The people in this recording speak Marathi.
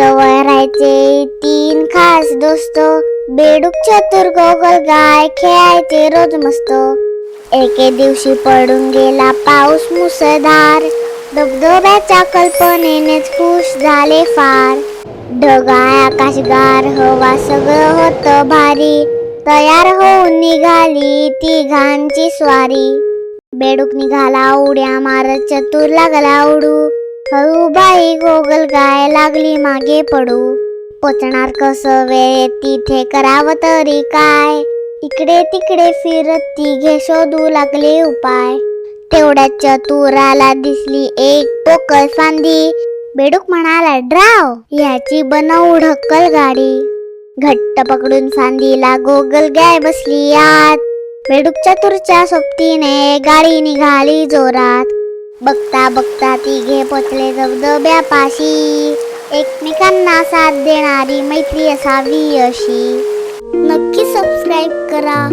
जवळ राहायचे तीन खास दोस्त. बेडूक चतुर गोगल गाय खेळायचे रोज मस्त. एके दिवशी पडून गेला पाऊस मुसळधार. धबधब्याच्या कल्पनेनेच खुश झाले फार. ढगाळ आकाशगार हवा सगळं होतं भारी. तयार होऊन निघाली तिघांची स्वारी. बेडूक निघाला उड्या मारत चतुर लागला उडू. हळू बाई गोगल गाय लागली मागे पडू. पोचणार कसं वेळेत तिथे करावं तरी काय? इकडे तिकडे फिरत तिघे शोधू लागले उपाय. तेवढ्या चतुराला दिसली एक पोकळ फांदी. बेडूक म्हणाला ड्राव ह्याची बनवू ढक्कल गाडी. घट्ट पकडून फांदीला गोगल गाय बसली आत. बेडूक चतुरच्या सोबतीने गाडी निघाली जोरात. बघता बघता तिघे पोचले धबधब्यापाशी एकमेकांना साथ देणारी मैत्री असावी अशी. नक्की सबस्क्राईब करा.